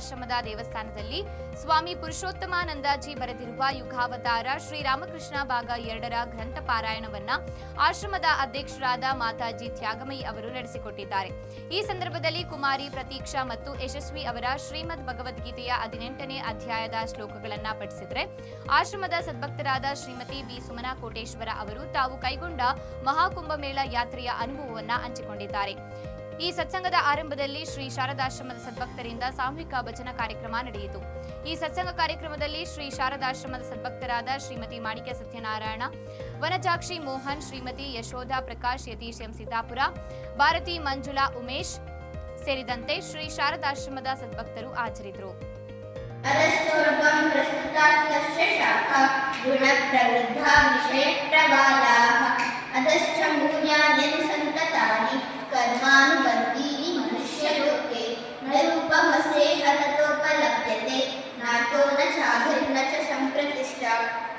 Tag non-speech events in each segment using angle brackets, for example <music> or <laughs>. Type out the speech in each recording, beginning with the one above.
ಶಾರದಾಶ್ರಮದ ದೇವಸ್ಥಾನದಲ್ಲಿ ಸ್ವಾಮಿ ಪುರುಷೋತ್ತಮಾನಂದಜಿ ಬರೆದಿರುವ ಯುಗಾವತಾರ ಶ್ರೀರಾಮಕೃಷ್ಣ ಭಾಗ ಎರಡರ ಗ್ರಂಥ ಪಾರಾಯಣವನ್ನ ಆಶ್ರಮದ ಅಧ್ಯಕ್ಷರಾದ ಮಾತಾಜಿ ತ್ಯಾಗಮಯಿ ಅವರು ನಡೆಸಿಕೊಟ್ಟಿದ್ದಾರೆ. ಈ ಸಂದರ್ಭದಲ್ಲಿ ಕುಮಾರಿ ಪ್ರತೀಕ್ಷಾ ಮತ್ತು ಯಶಸ್ವಿ ಅವರ ಶ್ರೀಮದ್ ಭಗವದ್ಗೀತೆಯ ಹದಿನೆಂಟನೇ ಅಧ್ಯಾಯದ ಶ್ಲೋಕಗಳನ್ನ ಪಠಿಸಿದರೆ, ಆಶ್ರಮದ ಸದ್ಭಕ್ತರಾದ ಶ್ರೀಮತಿ ಬಿ ಸುಮನಾ ಕೋಟೇಶ್ವರ ಅವರು ತಾವು ಕೈಗೊಂಡ ಮಹಾಕುಂಭಮೇಳ ಯಾತ್ರೆಯ ಅನುಭವವನ್ನ ಹಂಚಿಕೊಂಡಿದ್ದಾರೆ. ಈ ಸತ್ಸಂಗದ ಆರಂಭದಲ್ಲಿ ಶ್ರೀ ಶಾರದಾಶ್ರಮದ ಸದ್ಭಕ್ತರಿಂದ ಸಾಮೂಹಿಕ ಭಜನ ಕಾರ್ಯಕ್ರಮ ನಡೆಯಿತು ಈ ಸತ್ಸಂಗ ಕಾರ್ಯಕ್ರಮದಲ್ಲಿ ಶ್ರೀ ಶಾರದಾಶ್ರಮದ ಸದ್ಭಕ್ತರಾದ ಶ್ರೀಮತಿ ಮಾಣಿಕ್ಯ ಸತ್ಯನಾರಾಯಣ ವನಜಾಕ್ಷಿ ಮೋಹನ್ ಶ್ರೀಮತಿ ಯಶೋಧ ಪ್ರಕಾಶ್ ಯತೀಶ್ ಎಂ ಸಿದ್ದಾಪುರ ಭಾರತಿ ಮಂಜುಳಾ ಉಮೇಶ್ ಸೇರಿದಂತೆ ಶ್ರೀ ಶಾರದಾಶ್ರಮದ ಸದ್ಭಕ್ತರು ಹಾಜರಿದ್ದರು अरस्तोर्गं प्रस्तुतास्तस्य शाखा गुणप्रवृद्धा विषयप्रबालाः अधश्च मूल्यानि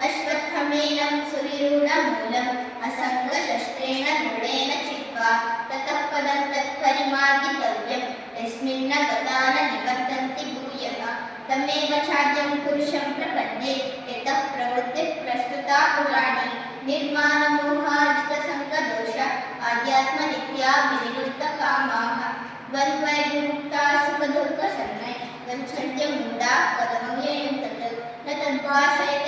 अश्वत्थमेनं सुविरूढमूलम्, असङ्गशस्त्रेण दृढेन चित्वा ततः पदं तत्परिमार्गितव्यं यस्मिन्न गता न निवर्तन्ति भूयः। तमेव चाद्यं पुरुषं प्रपद्ये, यतः प्रवृत्तिः प्रस्तुता पुराणी। निर्माणमोहाजितसङ्गदोष आध्यात्मनित्या विनिवृत्तकामाः द्वन्द्वैर्विमुक्ता सुखदुःखसन्नै गच्छन्त्यमूढा पदमव्ययं तत् न तद्भासयते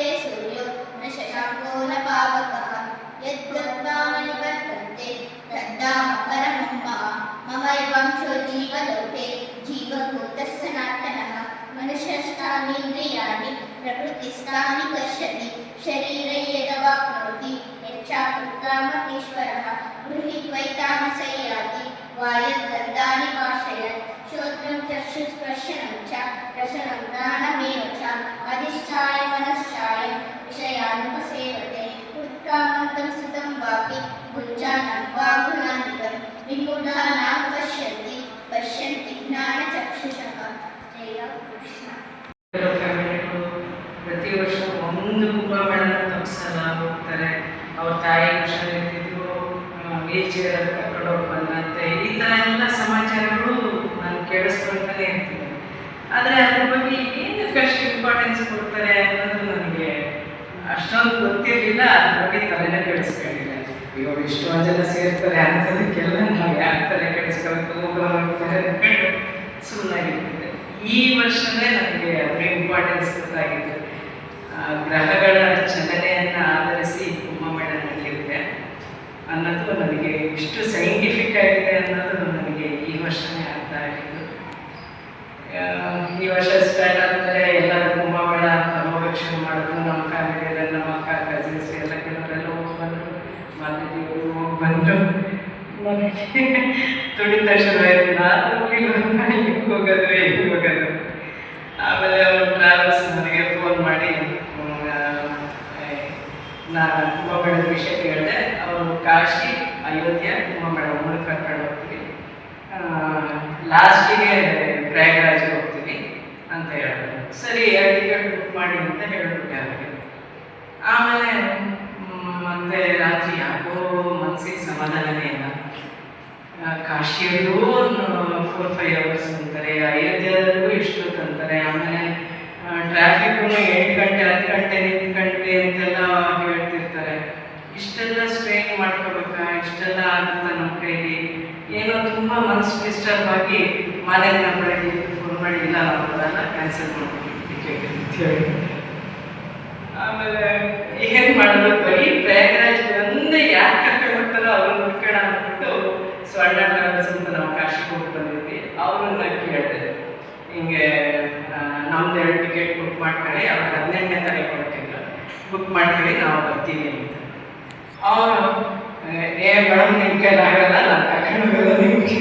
यदवाप्नोति यच्चापुत्रामतीश्वरः गृहीत्वैतानि संयाति वायद्गन्धानि वाशयत् श्रोत्रं चक्षुस्पर्शनं च रसनं घ्राणमेव च अधिष्ठाय मनश्चाय विषयानुपसेवते उत्कामन्तं सुतं वापि भुञ्जानं वा गुणान्वितं ಕೊಡ್ತಾರೆ ಅನ್ನೋದು ನನಗೆ ಅಷ್ಟೊಂದು ಗೊತ್ತಿರಲಿಲ್ಲ, ಅದ್ರ ಬಗ್ಗೆ ತಲೆನೇ ಕೆಡಿಸ್ಕೊಂಡಿಲ್ಲ. ಇವಾಗ ಇಷ್ಟೊಂದು ಜನ ಸೇರ್ತಾರೆ ಅಂಥದಕ್ಕೆಲ್ಲ ನಾವು ಯಾಕೆ ತಲೆ ಕೆಡಿಸ್ಕೊಳ್ತಾರೆ ಸುಮ್ಮನಾಗಿರ್ತದೆ ಈ ವರ್ಷವೇ ನನಗೆ ಅದರ ಇಂಪಾರ್ಟೆನ್ಸ್ ಗೊತ್ತಾಗಿತ್ತು. ಗ್ರಹಗಳ ಚಲನೆಯನ್ನು ಆಧರಿಸಿ ಕುಂಭಮೇಳ ನಡೆಯುತ್ತೆ ಅನ್ನೋದು ನನಗೆ ಇಷ್ಟು ಸೈಂಟಿಫಿಕ್ ಆಗಿದೆ ಅನ್ನೋದು ನನಗೆ ಈ ವರ್ಷನೇ ಅರ್ಥ ಆಗಿದ್ದು ಆ, ಈ ವರ್ಷ ಸ್ಟಾರ್ಟ್ ಆದಮೇಲೆ ಎಲ್ಲರೂ ಕುಂಭಮೇಳ ಪ್ರಮೋಕ್ಷಣೆ ಮಾಡಿದ್ರು ನಮ್ಮ ಫ್ಯಾಮಿಲಿಯಲ್ಲ ನಮ್ಮ ಅಕ್ಕ ಕಸಿನ್ಸ್ ಎಲ್ಲ ಕೆಲವರೆಲ್ಲ ಹೋಗಿ ಬಂದರು ಮಾತಾಡಿದ್ರು ಹೋಗಿ ಬಂದರು ನನಗೆ ತುಡಿತ ಶುರುವಾಯಿತು ನಾನು ಹೋಗಿಲ್ಲ ಹಿಂಗೆ ಹೋಗೋದು ಹಿಂಗೆ ಹೋಗೋದು ಆಮೇಲೆ ಅವರು ಟ್ರಾವೆಲ್ಸ್ ನನಗೆ ಫೋನ್ ಮಾಡಿ ನಾನು ಕುಂಭಮೇಳದ ವಿಷಯ ಕೇಳಿದೆ ಅವರು ಕಾಶಿ ಅಯೋಧ್ಯ ಕುಂಭಮೇಳ ಮೂರು ಕರ್ಕೊಂಡು ಹೋಗ್ತೀವಿ ಲಾಸ್ಟಿಗೆ ಪ್ರಯಾಗರಾಜ್ಗೆ ಹೋಗ್ತೀವಿ ಅಂತ ಹೇಳಿದ್ರು ಸರಿ ಟಿಕೆಟ್ ಬುಕ್ ಮಾಡಿ ಅಂತ ಹೇಳ್ಬಿಟ್ಟೆ ಅವರಿಗೆ ಆಮೇಲೆ ಮತ್ತೆ ರಾತ್ರಿ ಯಾಕೋ ಮನಸ್ಸಿಗೆ ಸಮಾಧಾನನೇ ಇಲ್ಲ. ಕಾಶಿಯಲ್ಲೂ ಫೋರ್ ಫೈವ್ ಅವರ್ಸ್ ಅಂತಾರೆ ಅಯೋಧ್ಯೆಯಲ್ಲೂ ಇಷ್ಟೊತ್ತು ಅಂತಾರೆ. ಆಮೇಲೆ ಟ್ರಾಫಿಕ್ ಎಂಟು ಗಂಟೆ, ಹತ್ತು ಗಂಟೆ ನಿಂತ್ಕೊಂಡ್ವಿ ಅಂತೆಲ್ಲ ಹೇಳ್ತಿರ್ತಾರೆ. ಇಷ್ಟೆಲ್ಲ ಸ್ಟ್ರೈನ್ ಮಾಡ್ಕೋಬೇಕಾ? ಇಷ್ಟೆಲ್ಲ ಆಗುತ್ತಾ ನಮ್ಮ ಕೈಲಿ? ಏನೋ ತುಂಬ ಮನಸ್ಸು ಡಿಸ್ಟರ್ಬ್ ಆಗಿ ಮನೇಲಿ ನಮ್ಮ ಫೋನ್ ಮಾಡಿ, ಇಲ್ಲ ನಾವು ಕ್ಯಾನ್ಸಲ್ ಮಾಡ್ಬೇಕು ಆಮೇಲೆ, ಏನು ಮಾಡೋದು ಬರೀ ಪ್ರಯಾಗರಾಜ್ ಒಂದೇ ಯಾರು ಕರ್ಕೊಂಡು ಹೋಗ್ತಾರೋ ಅವ್ರನ್ನ ಹುಡ್ಕೋಣ ಅಂದ್ಬಿಟ್ಟು ಸ್ವರ್ಣ ಟ್ರಾವೆಲ್ಸ್ ಅಂತ ನಾವು ಕಾಶಿಗೆ ಹೋಗಿ ಬಂದಿದ್ವಿ ಅವ್ರನ್ನ ಕೇಳಿದೆ ಹಿಂಗೆ ಆ, ನಮ್ದು ಎರಡು ಟಿಕೆಟ್ ಬುಕ್ ಮಾಡ್ಕೊಳ್ಳಿ ಅವ್ರು ಹದಿನೆಂಟನೇ ತಾರೀಕು ಹೊರಟಿದ್ರು ಬುಕ್ ಮಾಡ್ಕೊಳ್ಳಿ, ನಾವು ಬರ್ತೀವಿ ಅಂತ. ಅವರು, ಏ ಮೇಡಮ್ ನಿಮ್ಮ ಕೈಲಿ ಆಗಲ್ಲ, ನಾನು ಕರ್ಕೊಂಡು ನಿಮಗೆ.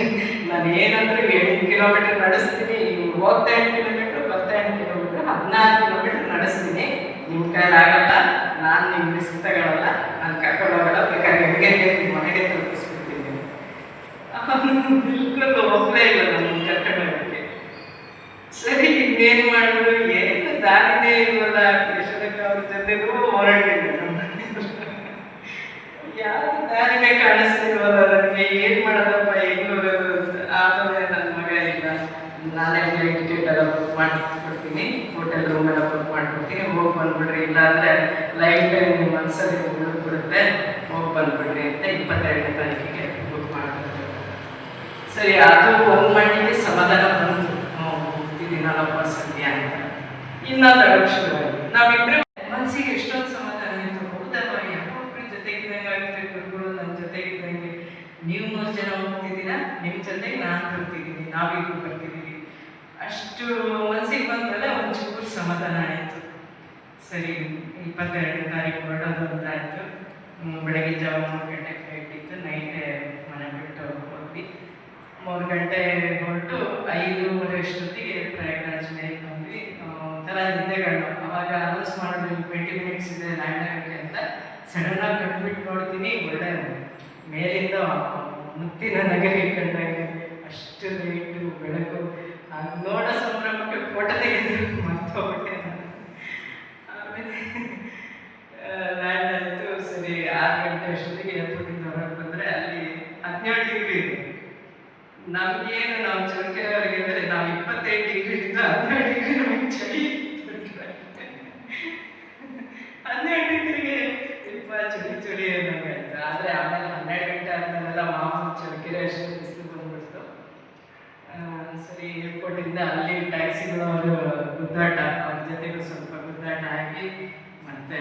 ನಾನು ಏನಂದ್ರೆ ಎಂಟು ಕಿಲೋಮೀಟರ್ ನಡೆಸ್ತೀನಿ. ಹೋಗ್ತಾ ಎಂಟು ಕಿಲೋಮೀಟ್ರ್ ಬರ್ತಾ ಎಂಟು ಕಿಲೋಮೀಟ್ರ್ ಹದಿನಾರು ಕಿಲೋಮೀಟ್ರ್ ನಡೆಸ್ತೀನಿ. ನಿಮ್ಮ ಕೈಲಿ ಆಗಲ್ಲ, ನಾನು ನಿಮ್ಮ ರಿಸ್ಕ್ ತಗೊಳ್ಳಲ್ಲ ನಾನು ಕರ್ಕೊಂಡು ಹೋಗಲ್ಲ ಬೇಕಾದ್ರೆ ಹೆಂಗೆ ನಿಮ್ಮ ಮನೆಗೆ ತಲುಪಿಸ್ಬಿಡ್ತೀನಿ ಅವನು ಬಿಲ್ಕುಲ್ ಒಪ್ಪಲೇ ಇಲ್ಲ ನನ್ನ ಕರ್ಕೊಂಡು ಹೋಗಕ್ಕೆ ಸರಿ ಇನ್ನೇನು ಮಾಡಿದ್ರು ಏನು ದಾರಿನೇ ಇಲ್ವಲ್ಲ ಕೃಷ್ಣಕ್ಕ ಅವ್ರ ಜೊತೆಗೂ ಹೊರಟಿದ್ದೆ ಯಾವ ದಾರಿನೇ ಕಾಣಿಸ್ತಿಲ್ವಲ್ಲ ನನಗೆ ಏನು ಮಾಡೋದಪ್ಪ ಹೆಂಗ್ ಹೋಗೋದು ಅಂತ ಆಮೇಲೆ ನನ್ನ ಮಗ ಇಲ್ಲ ನಾನೇ ಟಿಕೆಟ್ ಟಿಕೆಟ್ ಮಾಡ್ಕೊಡ್ತೀನಿ. ಹೋಟೆಲ್ ರೂಮ್ ಎಲ್ಲ ಬುಕ್ ಮಾಡ್ಕೊಡ್ತೀನಿ. ಹೋಗಿ ಬಂದ್ಬಿಡ್ರಿ. ಇಲ್ಲಾಂದರೆ ಲೈಫ್ ಟೈಮ್ ನಿಮ್ಮ ಮನಸ್ಸಲ್ಲಿ ಉಳಿದ್ಬಿಡುತ್ತೆ ಹೋಗಿ ಬಂದ್ಬಿಡ್ರಿ ಅಂತ ಇಪ್ಪತ್ತೆರಡನೇ ತಾರೀಕಿಗೆ ಬುಕ್ ಮಾಡ್ತಾರೆ ಸರಿ, ಅದು ಒಂದು ಮಟ್ಟಿಗೆ ಸಮಾಧಾನ ಬಂತು ಹೋಗ್ತಿದ್ದೀನಲ್ಲಪ್ಪ ಸದ್ಯ ಅಂತ. ಇನ್ನೊಂದು ಲಕ್ಷ ನಾವಿಬ್ಬರು ಮನಸ್ಸಿಗೆ ಎಷ್ಟೊಂದು ಸಮಾಧಾನ ಆಯಿತು ಹೌದಲ್ವ ಯಾರೊಬ್ಬರ ಜೊತೆಗಿದ್ದಂಗೆ ಆಗುತ್ತೆ ಗುರುಗಳು ನನ್ನ ಜೊತೆಗಿದ್ದಂಗೆ ನೀವು ಮೂರು ಜನ ಹೋಗ್ತಿದ್ದೀರಾ ನಿಮ್ಮ ಜೊತೆಗೆ ನಾನು ಬರ್ತಿದ್ದೀನಿ ನಾವಿಬ್ರು ಬರ್ತಿದ್ದೀವಿ ಅಷ್ಟು ಮನಸ್ಸಿಗೆ ಬಂದಮೇಲೆ ಒಂದು ಚೂರು ಸಮಾಧಾನ ಆಯಿತು ಸರಿ ಇಪ್ಪತ್ತೆರಡನೇ ತಾರೀಕು ಹೊರಡೋದು ಅಂತ ಆಯಿತು ಬೆಳಗ್ಗೆ ಜಾವ ಮೂರು ಗಂಟೆ ಫ್ಲೈಟ್ ಇತ್ತು. ನೈಟೇ ಮನೆ ಬಿಟ್ಟು ಹೋದ್ವಿ. ಮೂರು ಗಂಟೆ ಹೊರಟು ಐದೂವರೆ ಅಷ್ಟೊತ್ತಿಗೆ ಪ್ರಯಾಣ ಬಂದ್ವಿ. ಒಂಥರ ನಿದ್ದೆಗಳು ಅವಾಗ ಅನೌನ್ಸ್ ಮಾಡಿದ್ವಿ ಟ್ವೆಂಟಿ ಮಿನಿಟ್ಸ್ ಇದೆ ಲ್ಯಾಂಡ್ ಆಗುತ್ತೆ ಅಂತ ಸಡನ್ನಾಗಿ ಕಟ್ಬಿಟ್ಟು ನೋಡ್ತೀನಿ, ಒಳ್ಳೆ ಮೇಲಿಂದ ಮುತ್ತಿನ ನಗರಿ ಕಂಡಾಗೆ ಅಷ್ಟು ಲೈಟು ಬೆಳಕು. ನೋಡೋ ಸಂಭ್ರಮಕ್ಕೆ ಫೋಟೋ ತೆಗೆದು ಮರ್ತೋಗ್ಬಿಟ್ಟೆ ನಾನು ಆಮೇಲೆ ಲ್ಯಾಂಡ್ ಆಯಿತು ಸರಿ ಆರು ಗಂಟೆ ಅಷ್ಟೊತ್ತಿಗೆ ಏರ್ಪೋರ್ಟಿಂದ ಹೊರಗೆ ಬಂದರೆ ಅಲ್ಲಿ ಹದಿನೇಳು ಡಿಗ್ರಿ ಇದೆ ನಮಗೇನು ನಾವು ಚೌಕೆಯವರಿಗೆ ಅಂದರೆ ನಾವು ಇಪ್ಪತ್ತೈದು ಡಿಗ್ರಿಯಿಂದ ಹದಿನೇಳು ಡಿಗ್ರಿ ನಮಗೆ ಚಳಿ ಹನ್ನೆರಡು ಡಿಗ್ರಿಗೆ ಇಪ್ಪ ನಮಗೆ ಆದರೆ ಆಮೇಲೆ ಹನ್ನೆರಡು ಗಂಟೆ ಆದಮೇಲೆಲ್ಲ ಮಾಮೂಲು ಚೌಕೆರೆ ಅಷ್ಟು ಬಿಸಿಲು ಬಂದ್ಬಿಡ್ತು. ಆ, ಸರಿ ಏರ್ಪೋರ್ಟಿಂದ ಅಲ್ಲಿ ಟ್ಯಾಕ್ಸಿಗಳು ಅವರು ಗುದ್ದಾಟ ಅವ್ರ ಜೊತೆಗೂ ಸ್ವಲ್ಪ ಗುದ್ದಾಟ ಆಗಿ ಮತ್ತೆ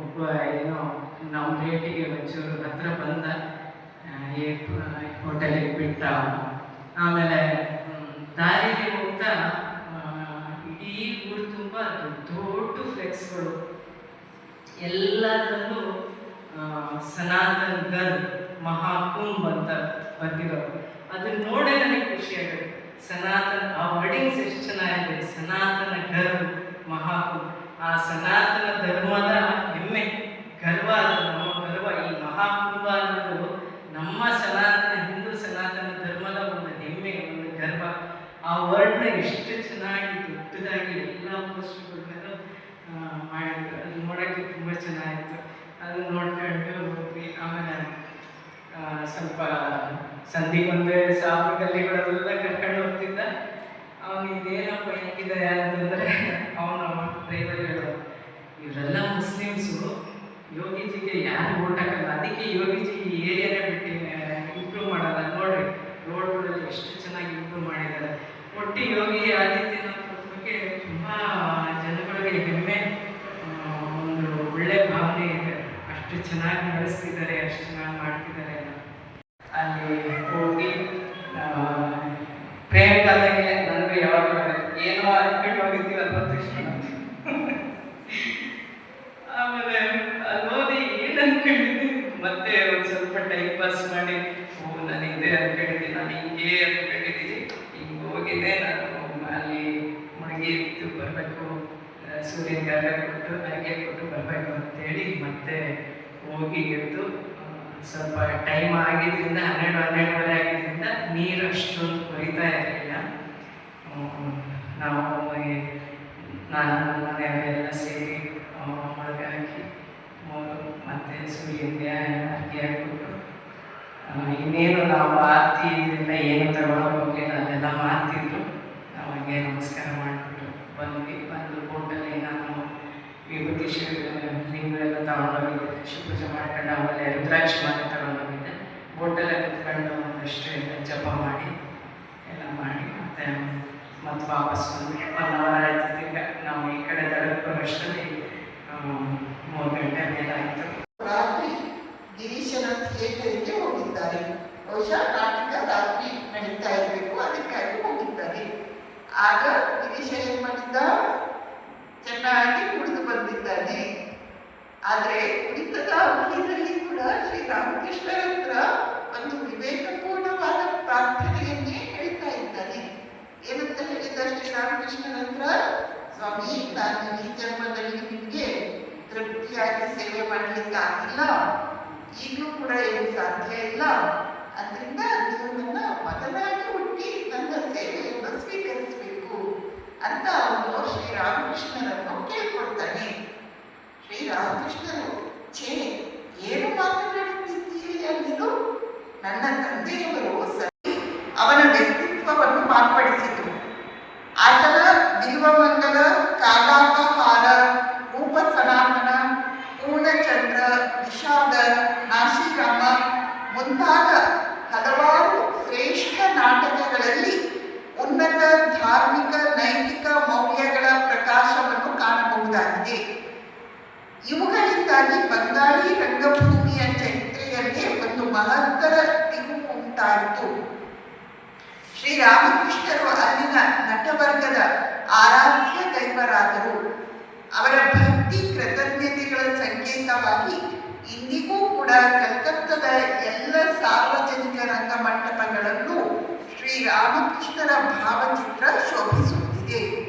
ಒಬ್ಬ ಏನೋ ನಮ್ಮ ರೇಟಿಗೆ ಒಂಚೂರು ಹತ್ರ ಬಂದ ಹೋಟೆಲಿಗೆ ಬಿಟ್ಟ ಆಮೇಲೆ ದಾರಿಗೆ ಹೋಗ್ತಾ ಇಡೀ ಊರು ತುಂಬ ದೊಡ್ಡ ಫ್ಲೆಕ್ಸ್ಗಳು ಎಲ್ಲದರಲ್ಲೂ ಸನಾತನ್ ಗರ್ ಮಹಾಕುಂಭ್ ಅಂತ ಬಂದಿರೋ ಅದನ್ನ ನೋಡೇ ನನಗೆ ಖುಷಿ ಆಗುತ್ತೆ. ಸನಾತನ, ಆ ವರ್ಡಿಂಗ್ಸ್ ಎಷ್ಟು ಚೆನ್ನಾಗಿದೆ. ಸನಾತನ ಗರ್ವ್ ಮಹಾಕುಂಭ್. ಆ ಸನಾತನ ಧರ್ಮದ ಹೆಮ್ಮೆ ಗರ್ವ ಅದು ನಮ್ಮ ಗರ್ವ ಈ ಮಹಾಕುಂಭ ಅನ್ನೋದು ನಮ್ಮ ಸನಾತನ ಹಿಂದೂ ಸನಾತನ ಧರ್ಮದ ಒಂದು ಹೆಮ್ಮೆ ಒಂದು ಗರ್ವ ಆ ವರ್ಡ್ನ ಎಷ್ಟು ಚೆನ್ನಾಗಿ ದೊಡ್ಡದಾಗಿ ಎಲ್ಲ ಪೋಸ್ಟ್ಗಳನ್ನೂ ಮಾಡಿದ್ರು ಅದು ನೋಡೋಕ್ಕೆ ತುಂಬ ಚೆನ್ನಾಗಿತ್ತು ಅದನ್ನ ನೋಡ್ಕೊಂಡು ಹೋದ್ವಿ. ಆಮೇಲೆ ಸ್ವಲ್ಪ ಸಂಧಿಗೊಂದು ಸಾವಿರ ಗಲ್ಲಿಗಳೆಲ್ಲ ಕರ್ಕೊಂಡು ಹೋಗ್ತಿದ್ದ. ಅವನು ಇದೇನಪ್ಪ ಹೆಂಗಿದೆ ಅಂತಂದರೆ, ಅವನು ಡ್ರೈವರ್ ಹೇಳೋ, ಇವರೆಲ್ಲ ಮುಸ್ಲಿಮ್ಸು, ಯೋಗಿಜಿಗೆ ಯಾರು ಓಟ್ ಅದಕ್ಕೆ ಯೋಗಿಜಿ ಏರಿಯಾನೇ ಬಿಟ್ಟು ಇಂಪ್ರೂವ್ ಮಾಡಲ್ಲ ನೋಡ್ರಿ ರೋಡ್ಗಳಲ್ಲಿ ಎಷ್ಟು ಚೆನ್ನಾಗಿ ಇಂಪ್ರೂವ್ ಮಾಡಿದ್ದಾರೆ ಒಟ್ಟು ಯೋಗಿ ಆದಿತ್ಯನಾಥ್ ಅವ್ರ ಬಗ್ಗೆ ತುಂಬ ಜನಗಳಿಗೆ ಹೆಮ್ಮೆ ಆ, ಒಂದು ಒಳ್ಳೆ ಭಾವನೆ ಇದೆ ಅಷ್ಟು ಚೆನ್ನಾಗಿ ನಡೆಸ್ತಿದ್ದಾರೆ ಅಷ್ಟು ಚೆನ್ನಾಗಿ ಮಾಡ್ತಿದ್ದಾರೆ ಅಲ್ಲಿ ಹೋಗಿ ಆ, ಪ್ರೇಮಕಾದಂಗೆ ನನಗೆ ಯಾವಾಗ ಏನೋ ಅನ್ಕೊಂಡು ಹೋಗಿರ್ತೀವಿ ಅದು ತಕ್ಷಣ <laughs> ಆಮೇಲೆ ಅಲ್ಲಿ ಓದಿ ಏನು ಮತ್ತೆ ಒಂದು ಸ್ವಲ್ಪ ಟೈಮ್ ಪಾಸ್ ಮಾಡಿ, ಓ ನಾನು ಇದೆ ಅನ್ಕೊಂಡಿದ್ದೀನಿ ನಾನು ಹಿಂಗೆ ಅನ್ಕೊಂಡಿದ್ದೀನಿ ಹಿಂಗೆ ಹೋಗಿದ್ದೆ ನಾನು ಅಲ್ಲಿ ಮುಳುಗಿ ಇತ್ತು ಬರಬೇಕು. ಸೂರ್ಯನಿಗೆ ಅರ್ಘ್ಯ ಕೊಟ್ಟು ಅರ್ಘ್ಯ ಕೊಟ್ಟು ಬರಬೇಕು ಅಂತೇಳಿ ಮತ್ತೆ ಹೋಗಿ ಎದ್ದು ಸ್ವಲ್ಪ ಟೈಮ್ ಆಗಿದ್ದರಿಂದ ಹನ್ನೆರಡು, ಹನ್ನೆರಡುವರೆ ಆಗಿದ್ದರಿಂದ ನೀರು ಅಷ್ಟೊಂದು ಕೊರಿತಾ ಇರಲಿಲ್ಲ. ನಾವು ನಾನು ನನ್ನ ಮನೆಯವರೆಲ್ಲ ಸೇರಿ ಮೊಳಗೆ ಹಾಕಿ ಮತ್ತು ಸೂರ್ಯನಿಗೆ ಅಕ್ಕಿ ಹಾಕ್ಬಿಟ್ಟು ಇನ್ನೇನು ನಾವು ಆರತಿ ಇದೆಲ್ಲ ಏನು ಹೋಗಲಿಲ್ಲ, ಅದೆಲ್ಲ ಮಾಡ್ತಿದ್ರು ನಾವು ನಮಸ್ಕಾರ ಮಾಡಿಬಿಟ್ಟು ಬಂದ್ವಿ. ಬಂದು ಬೋಟಲ್ಲಿ ನಾನು ವಿಭೂತಿ ಶಿವ ಲಿಂಗ ಎಲ್ಲ ತಗೊಂಡೋಗಿದ್ದೆ ಶಿವಪೂಜೆ ಮಾಡ್ಕೊಂಡು ಆಮೇಲೆ ರುದ್ರಾಕ್ಷ ಮಾಡಿ ತಗೊಂಡೋಗಿದ್ದೆ. ಬೋಟಲ್ಲೇ ಕುತ್ಕೊಂಡು ಎಲ್ಲ ಜಪ ಮಾಡಿ, ಎಲ್ಲ ಮಾಡಿ ಮತ್ತೆ ಮತ್ತೆ ವಾಪಸ್ ಅಂತ ಅವನು ಶ್ರೀರಾಮಕೃಷ್ಣರನ್ನು ಕೇಳ್ಕೊಳ್ತಾನೆ. ಶ್ರೀರಾಮಕೃಷ್ಣರು, ಛೇ, ಏನು ಮಾತನಾಡುತ್ತಿದ್ದೀರಿ ಅಂದಿದ್ದು ನನ್ನ ತಂದೆಯವರು ಸರಿ ಅವನ ವ್ಯಕ್ತಿತ್ವವನ್ನು ಮಾರ್ಪಡಿಸಿದರು ಆತನ ದಿಲ್ವಮಂಗಲ ಕಾಲಾಕಹಾರ ರೂಪ ಸನಾತನ ಪೂರ್ಣಚಂದ್ರ, ವಿಷಾದ, ನಾಶಿರಾಮ ಮುಂತಾದ ಇದರಿಂದಾಗಿ ಬಂಗಾಳಿ ರಂಗಭೂಮಿಯ ಚರಿತ್ರೆಯಲ್ಲಿ ಒಂದು ಮಹತ್ತರ ತಿರುವು ಉಂಟಾಯಿತು. ಶ್ರೀರಾಮಕೃಷ್ಣರು ಅಲ್ಲಿನ ನಟವರ್ಗದ ಆರಾಧ್ಯ ದೈವರಾದರು. ಅವರ ಭಕ್ತಿ ಕೃತಜ್ಞತೆಗಳ ಸಂಕೇತವಾಗಿ ಇಂದಿಗೂ ಕೂಡ ಕಲ್ಕತ್ತದ ಎಲ್ಲ ಸಾರ್ವಜನಿಕ ರಂಗಮಂಟಪಗಳಲ್ಲೂ ಶ್ರೀರಾಮಕೃಷ್ಣರ ಭಾವಚಿತ್ರ ಶೋಭಿಸುತ್ತದೆ.